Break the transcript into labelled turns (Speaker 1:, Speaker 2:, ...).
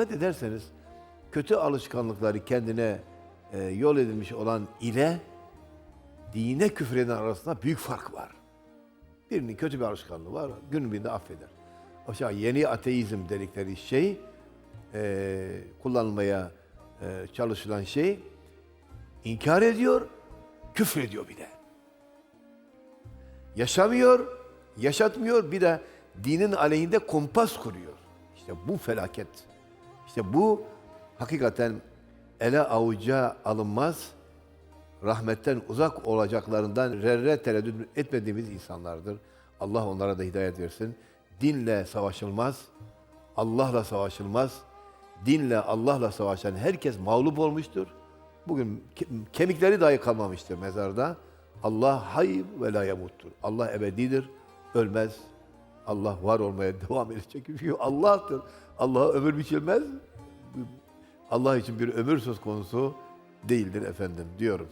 Speaker 1: dikkat ederseniz kötü alışkanlıkları kendine e, yol edilmiş olan ile dine küfreden arasında büyük fark var. Birinin kötü bir alışkanlığı var, günün birinde affeder. Aşağı yeni ateizm dedikleri şey, e, kullanılmaya e, çalışılan şey, inkar ediyor, küfrediyor bir de. Yaşamıyor, yaşatmıyor, bir de dinin aleyhinde kompas kuruyor. İşte bu felaket. İşte bu hakikaten ele avuca alınmaz, rahmetten uzak olacaklarından zerre tereddüt etmediğimiz insanlardır. Allah onlara da hidayet versin. Dinle savaşılmaz, Allah'la savaşılmaz. Dinle, Allah'la savaşan herkes mağlup olmuştur. Bugün ke- kemikleri dahi kalmamıştır mezarda. Allah hay ve la yamuttur. Allah ebedidir, ölmez. Allah var olmaya devam edecek. Çünkü Allah'tır. Allah'a ömür biçilmez. Allah için bir ömür söz konusu değildir efendim diyorum.